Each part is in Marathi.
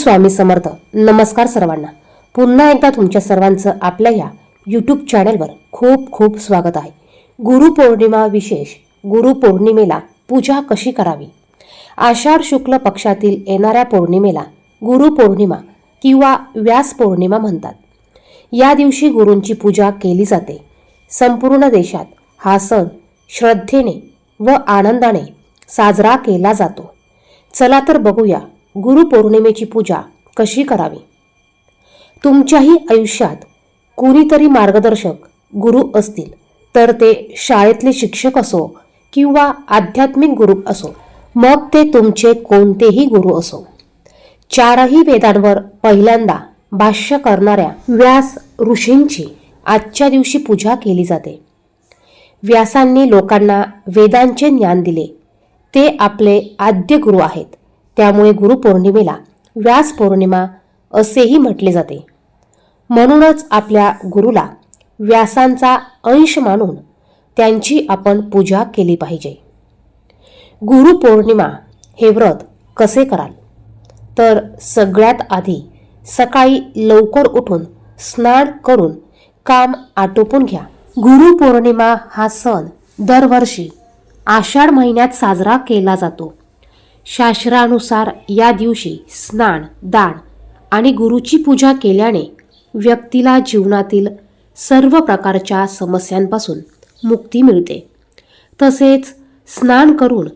स्वामी समर्थ नमस्कार सर्वांना. पुन्हा एकदा तुमच्या सर्वांचं आपल्या या यूट्यूब चॅनलवर खूप खूप स्वागत आहे. गुरुपौर्णिमा विशेष गुरुपौर्णिमेला पूजा कशी करावी? आषाढ शुक्ल पक्षातील येणाऱ्या पौर्णिमेला गुरुपौर्णिमा किंवा व्यास पौर्णिमा म्हणतात. या दिवशी गुरूंची पूजा केली जाते. संपूर्ण देशात हा सण श्रद्धेने व आनंदाने साजरा केला जातो. चला तर बघूया गुरुपौर्णिमेची पूजा कशी करावी? तुमच्याही आयुष्यात कुणीतरी मार्गदर्शक गुरु असतील तर ते शाळेतले शिक्षक असो किंवा आध्यात्मिक गुरु असो मग ते तुमचे कोणतेही गुरु असो. चारही वेदांवर पहिल्यांदा भाष्य करणाऱ्या व्यास ऋषींची आजच्या दिवशी पूजा केली जाते. व्यासांनी लोकांना वेदांचे ज्ञान दिले. ते आपले आद्य गुरु आहेत. त्यामुळे गुरुपौर्णिमेला व्यास पौर्णिमा असेही म्हटले जाते. म्हणूनच आपल्या गुरुला व्यासांचा अंश मानून त्यांची आपण पूजा केली पाहिजे. गुरुपौर्णिमा हे व्रत कसे कराल? तर सगळ्यात आधी सकाळी लवकर उठून स्नान करून काम आटोपून घ्या. गुरुपौर्णिमा हा सण दरवर्षी आषाढ महिन्यात साजरा केला जातो. शास्त्रानुसार या दिवशी स्नान दान आणि गुरुची पूजा केल्याने व्यक्तीला जीवनातील सर्व प्रकारच्या समस्यांपासून मुक्ती मिळते. तसेच स्नान करून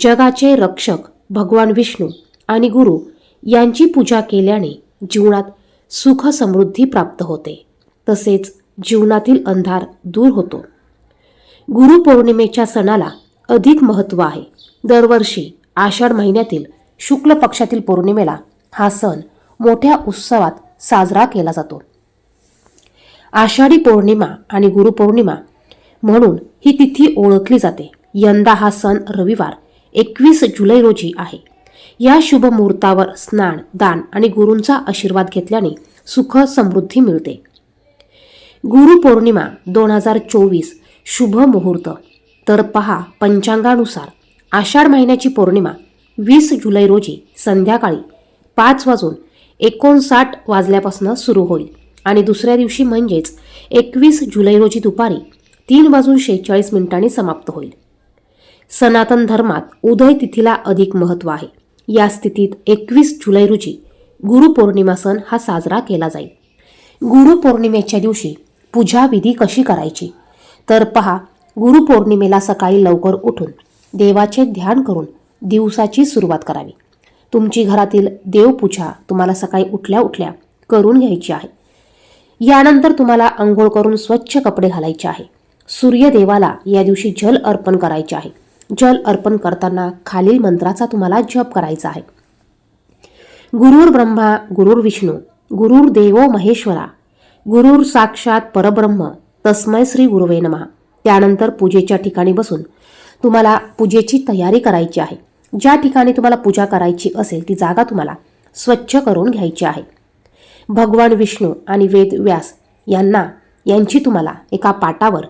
जगाचे रक्षक भगवान विष्णू आणि गुरु यांची पूजा केल्याने जीवनात सुख समृद्धी प्राप्त होते. तसेच जीवनातील अंधार दूर होतो. गुरुपौर्णिमेच्या सणाला अधिक महत्त्व आहे. दरवर्षी आषाढ महिन्यातील शुक्ल पक्षातील पौर्णिमेला हा सण मोठ्या उत्सवात साजरा केला जातो. आषाढी पौर्णिमा आणि गुरुपौर्णिमा म्हणून ही तिथी ओळखली जाते. यंदा हा सण रविवार एकवीस जुलै रोजी आहे. या शुभ मुहूर्तावर स्नान दान आणि गुरूंचा आशीर्वाद घेतल्याने सुख समृद्धी मिळते. गुरुपौर्णिमा दोन हजार चोवीस शुभ मुहूर्त. तर पहा पंचांगानुसार आषाढ महिन्याची पौर्णिमा वीस जुलै रोजी संध्याकाळी पाच वाजून एकोणसाठ वाजल्यापासून सुरू होईल. आणि दुसऱ्या दिवशी म्हणजेच एकवीस जुलै रोजी दुपारी तीन वाजून शेहेचाळीस मिनिटांनी समाप्त होईल. सनातन धर्मात उदय तिथीला अधिक महत्त्व आहे. या स्थितीत एकवीस जुलै रोजी गुरुपौर्णिमा सण हा साजरा केला जाईल. गुरुपौर्णिमेच्या दिवशी पूजाविधी कशी करायची? तर पहा गुरुपौर्णिमेला सकाळी लवकर उठून देवाचे ध्यान करून दिवसाची सुरुवात करावी. तुमची घरातील देवपूजा तुम्हाला सकाळी उठल्या उठल्या करून घ्यायची आहे. यानंतर तुम्हाला आंघोळ करून स्वच्छ कपडे घालायचे आहे. सूर्यदेवाला या दिवशी जल अर्पण करायचे आहे. जल अर्पण करताना खालील मंत्राचा तुम्हाला जप करायचा आहे. गुरुर ब्रह्मा गुरुर विष्णू गुरुर देवो महेश्वरा गुरुर साक्षात परब्रह्म तस्मय श्री गुरुवे नमः. त्यानंतर पूजेच्या ठिकाणी बसून तुम्हाला पूजेची तयारी करायची आहे. ज्या ठिकाणी तुम्हाला पूजा करायची असेल ती जागा तुम्हाला स्वच्छ करून घ्यायची आहे. भगवान विष्णू आणि वेद व्यास यांना यांची तुम्हाला एका पाटावर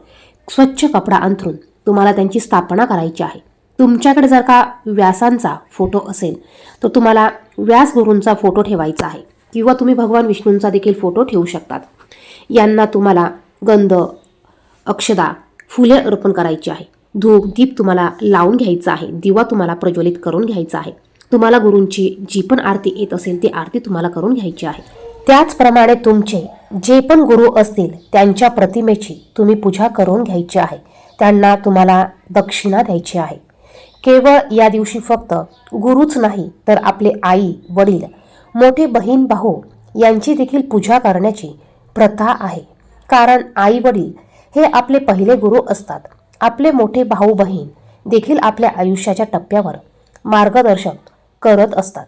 स्वच्छ कपडा अंथरून तुम्हाला त्यांची स्थापना करायची आहे. तुमच्याकडे जर का व्यासांचा फोटो असेल तर तुम्हाला व्यास गुरूंचा फोटो ठेवायचा आहे किंवा तुम्ही भगवान विष्णूंचा देखील फोटो ठेवू शकतात. यांना तुम्हाला गंध अक्षदा फुले अर्पण करायची आहे. धूप दीप तुम्हाला लावून घ्यायचा आहे. दिवा तुम्हाला प्रज्वलित करून घ्यायचा आहे. तुम्हाला गुरूंची जी पण आरती येत असेल ती आरती तुम्हाला करून घ्यायची आहे. त्याचप्रमाणे तुमचे जे पण गुरु असतील त्यांच्या प्रतिमेची तुम्ही पूजा करून घ्यायची आहे. त्यांना तुम्हाला दक्षिणा द्यायची आहे. केवळ या दिवशी फक्त गुरुच नाही तर आपले आई वडील मोठे बहीण भाऊ यांची देखील पूजा करण्याची प्रथा आहे. कारण आई वडील हे आपले पहिले गुरु असतात. आपले मोठे भाऊ बहीण देखील आपल्या आयुष्याच्या टप्प्यावर मार्गदर्शन करत असतात.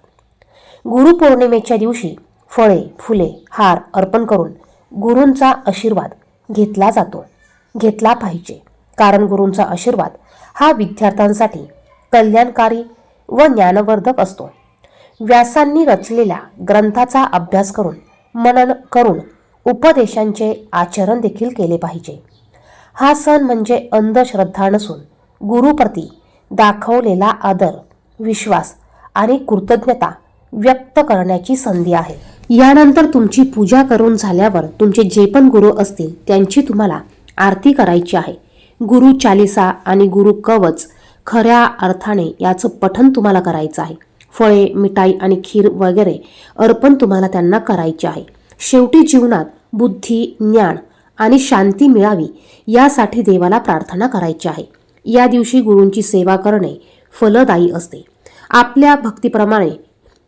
गुरुपौर्णिमेच्या दिवशी फळे फुले हार अर्पण करून गुरूंचा आशीर्वाद घेतला जातो घेतला पाहिजे. कारण गुरूंचा आशीर्वाद हा विद्यार्थ्यांसाठी कल्याणकारी व ज्ञानवर्धक असतो. व्यासांनी रचलेल्या ग्रंथाचा अभ्यास करून मनन करून उपदेशांचे आचरण देखील केले पाहिजे. हा सण म्हणजे अंधश्रद्धा नसून गुरुप्रती दाखवलेला आदर विश्वास आणि कृतज्ञता व्यक्त करण्याची संधी आहे. यानंतर तुमची पूजा करून झाल्यावर तुमचे जे पण गुरु असतील त्यांची तुम्हाला आरती करायची आहे. गुरु चालिसा आणि गुरु कवच खऱ्या अर्थाने याचं पठन तुम्हाला करायचं आहे. फळे मिठाई आणि खीर वगैरे अर्पण तुम्हाला त्यांना करायचे आहे. शेवटी जीवनात बुद्धी ज्ञान आणि शांती मिळावी यासाठी देवाला प्रार्थना करायची आहे. या दिवशी गुरूंची सेवा करणे फलदायी असते. आपल्या भक्तीप्रमाणे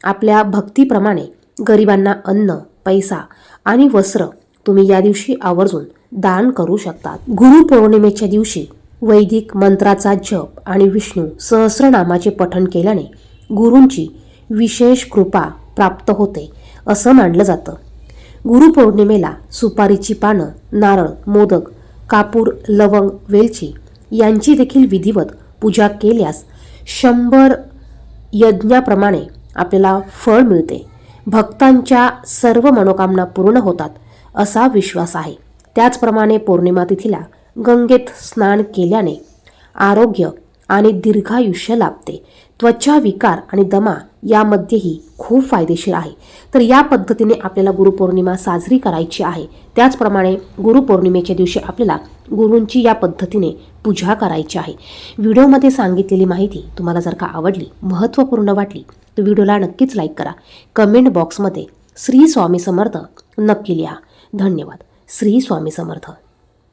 आपल्या भक्तीप्रमाणे गरिबांना अन्न पैसा आणि वस्त्र तुम्ही या दिवशी आवर्जून दान करू शकतात. गुरुपौर्णिमेच्या दिवशी वैदिक मंत्राचा जप आणि विष्णू सहस्रनामाचे पठण केल्याने गुरूंची विशेष कृपा प्राप्त होते असं मानलं जातं. गुरुपौर्णिमेला सुपारीची पानं नारळ मोदक कापूर लवंग वेलची यांची देखील विधिवत पूजा केल्यास शंभर यज्ञाप्रमाणे आपल्याला फळ मिळते. भक्तांच्या सर्व मनोकामना पूर्ण होतात असा विश्वास आहे. त्याचप्रमाणे पौर्णिमा तिथीला गंगेत स्नान केल्याने आरोग्य आणि दीर्घायुष्य लाभते. त्वचा विकार आणि दमा यामध्येही खूप फायदेशीर आहे. तर या पद्धतीने आपल्याला गुरुपौर्णिमा साजरी करायची आहे. त्याचप्रमाणे गुरुपौर्णिमेच्या दिवशी आपल्याला गुरूंची या पद्धतीने पूजा करायची आहे. व्हिडिओमध्ये सांगितलेली माहिती तुम्हाला जर का आवडली महत्त्वपूर्ण वाटली तर व्हिडिओला नक्कीच लाईक करा. कमेंट बॉक्समध्ये श्री स्वामी समर्थ नक्की लिहा. धन्यवाद. श्री स्वामी समर्थ.